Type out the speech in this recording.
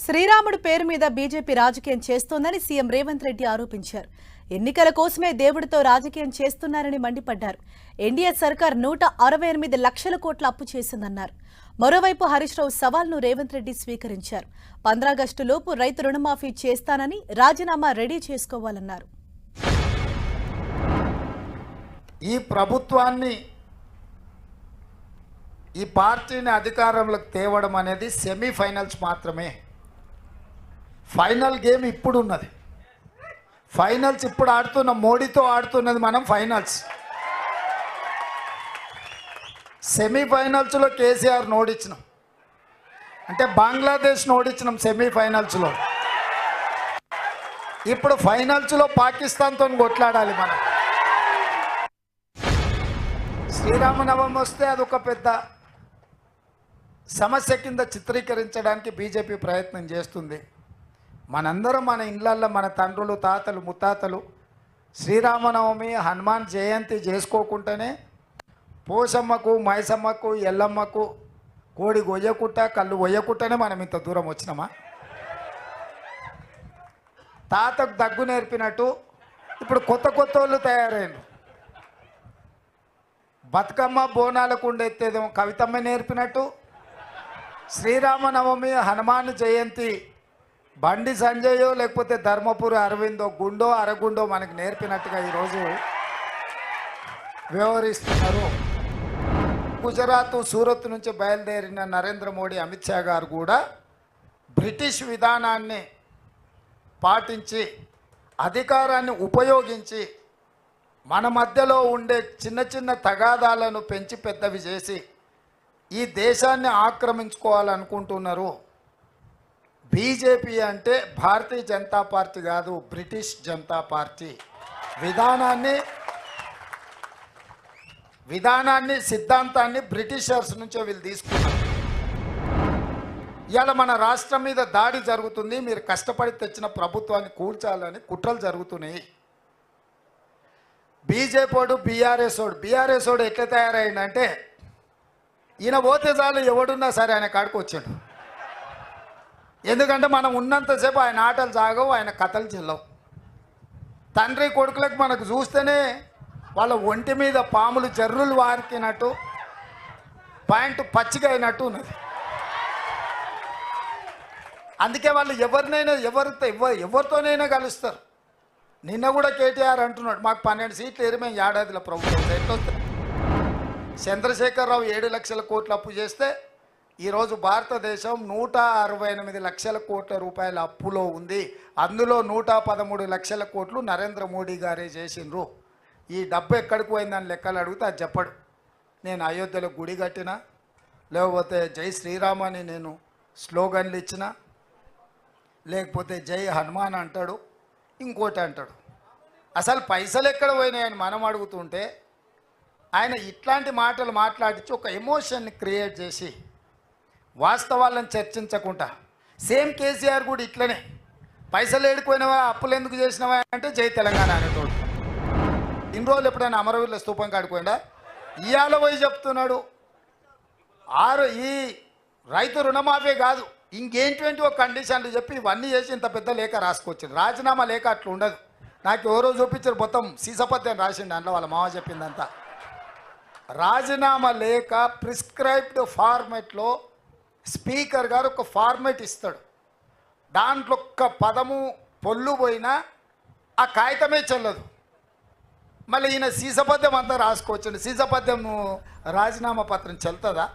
శ్రీరాముడు పేరు మీద బీజేపీ రాజకీయం చేస్తోందని సీఎం రేవంత్ రెడ్డి ఆరోపించారు. ఎన్నికల కోసమే దేవుడితో రాజకీయం చేస్తున్నారని మండిపడ్డారు. ఎన్డీఏ సర్కార్ నూట అరవై ఎనిమిది లక్షల కోట్ల అప్పు చేసిందన్నారు. మరోవైపు హరీష్ రావు సవాల్ను రేవంత్ రెడ్డి స్వీకరించారు. పంద్రాగస్టు లోపు రైతు రుణమాఫీ చేస్తానని రాజీనామా రెడీ చేసుకోవాలన్నారు. ఈ ప్రభుత్వాన్ని ఈ పార్టీని అధికారంలోకి తేవడం అనేది సెమీఫైనల్స్ మాత్రమే. ఫైనల్ గేమ్ ఇప్పుడు ఉన్నది ఫైనల్స్ ఇప్పుడు ఆడుతున్న మోడీతో ఆడుతున్నది మనం ఫైనల్స్ సెమీఫైనల్స్లో కేసీఆర్ నోడిచ్చినాం. అంటే బంగ్లాదేశ్ నోడిచ్చినాం సెమీఫైనల్స్లో ఇప్పుడు ఫైనల్స్లో పాకిస్తాన్తో కొట్లాడాలి మనం. శ్రీరామనవమి వస్తే అదొక పెద్ద సమస్య కింద చిత్రీకరించడానికి బీజేపీ ప్రయత్నం చేస్తుంది. మనందరం మన ఇళ్ళల్లో మన తండ్రులు తాతలు ముత్తాతలు శ్రీరామనవమి హనుమాన్ జయంతి చేసుకోకుండానే పోసమ్మకు మైసమ్మకు ఎల్లమ్మకు కోడి గొయ్యకుట్ట కళ్ళు గొయ్యకుట్టనే మనం ఇంత దూరం వచ్చినామా? తాతకు దగ్గు నేర్పినట్టు ఇప్పుడు కొత్త కొత్త వాళ్ళు తయారైన బతుకమ్మ బోనాలకు ఉండేదేమో కవితమ్మ నేర్పినట్టు శ్రీరామనవమి హనుమాన్ జయంతి బండి సంజయో లేకపోతే ధర్మపురి అరవిందో గుండో అరగుండో మనకు నేర్పినట్టుగా ఈరోజు వ్యవహరిస్తున్నారు. గుజరాత్ సూరత్ నుంచి బయలుదేరిన నరేంద్ర మోడీ అమిత్ షా గారు కూడా బ్రిటిష్ విధానాన్ని పాటించి అధికారాన్ని ఉపయోగించి మన మధ్యలో ఉండే చిన్న చిన్న తగాదాలను పెంచి పెద్దవి చేసి ఈ దేశాన్ని ఆక్రమించుకోవాలనుకుంటున్నారు. బీజేపీ అంటే భారతీయ జనతా పార్టీ కాదు బ్రిటిష్ జనతా పార్టీ. విధానాన్ని విధానాన్ని సిద్ధాంతాన్ని బ్రిటిషర్స్ నుంచే వీళ్ళు తీసుకున్నారు. ఇవాళ మన రాష్ట్రం మీద దాడి జరుగుతుంది మీరు కష్టపడి తెచ్చిన ప్రభుత్వాన్ని కూల్చాలని కుట్రలు జరుగుతున్నాయి. బీజేపీడు వాడు బీఆర్ఎస్ వాడు బీఆర్ఎస్ వాడు ఎట్లా తయారైందంటే ఈయన పోతే చాలు ఎవడున్నా సరే ఆయన కాడికి వచ్చాడు. ఎందుకంటే మనం ఉన్నంతసేపు ఆయన ఆటలు సాగవు ఆయన కథలు చెల్లవు. తండ్రి కొడుకులకు మనకు చూస్తేనే వాళ్ళ ఒంటి మీద పాములు జర్రులు వారికినట్టు పాయింట్ పచ్చిగా అయినట్టు ఉన్నది. అందుకే వాళ్ళు ఎవరినైనా ఎవరితో ఎవ- ఎవరితోనైనా కలుస్తారు. నిన్న కూడా కేటీఆర్ అంటున్నాడు మాకు పన్నెండు సీట్లు ఏరి ఏడాదిలో ప్రభుత్వం. ఎట్లా చంద్రశేఖరరావు ఏడు లక్షల కోట్లు అప్పు చేస్తే ఈరోజు భారతదేశం నూట అరవై ఎనిమిది లక్షల కోట్ల రూపాయల అప్పులో ఉంది. అందులో నూట పదమూడు లక్షల కోట్లు నరేంద్ర మోడీ గారే చేసిండ్రు. ఈ డబ్బు ఎక్కడికి పోయిందని లెక్కలు అడిగితే అది చెప్పడు. నేను అయోధ్యలో గుడి కట్టినా లేకపోతే జై శ్రీరామ్ అని నేను స్లోగన్లు ఇచ్చిన లేకపోతే జై హనుమాన్ అంటాడు ఇంకోటి అంటాడు. అసలు పైసలు ఎక్కడ పోయినాయని మనం అడుగుతుంటే ఆయన ఇట్లాంటి మాటలు మాట్లాడించి ఒక ఎమోషన్ని క్రియేట్ చేసి వాస్తవాలను చర్చించకుండా. సేమ్ కేసీఆర్ కూడా ఇట్లనే. పైసలు ఏడుకోయినవా అప్పులు ఎందుకు చేసినవా అంటే జై తెలంగాణ అనేటోడు ఇన్ని రోజులు ఎప్పుడైనా అమరవీరుల స్థూపం కాడిపోయిందా? ఇవాళ పోయి చెప్తున్నాడు. ఆరు ఈ రైతు రుణమాఫీ కాదు. ఇంకేంటువంటి ఒక కండిషన్లు చెప్పి ఇవన్నీ చేసి ఇంత పెద్ద లేఖ రాసుకొచ్చింది రాజీనామా లేఖ అట్లా ఉండదు. నాకు ఎవరో చూపించారు మొత్తం సీసపత్యం రాసిండు అందులో వాళ్ళ మామ చెప్పిందంతా. రాజీనామా లేఖ ప్రిస్క్రైబ్డ్ ఫార్మెట్లో స్పీకర్ గారు ఒక ఫార్మేట్ ఇస్తాడు. దాంట్లో ఒక్క పదము పొల్లు పోయినా ఆ కాగితమే చెల్లదు. మళ్ళీ ఈయన సీసపద్యం అంతా రాసుకోవచ్చు సీసపద్యం రాజీనామా పత్రం చెల్తుందా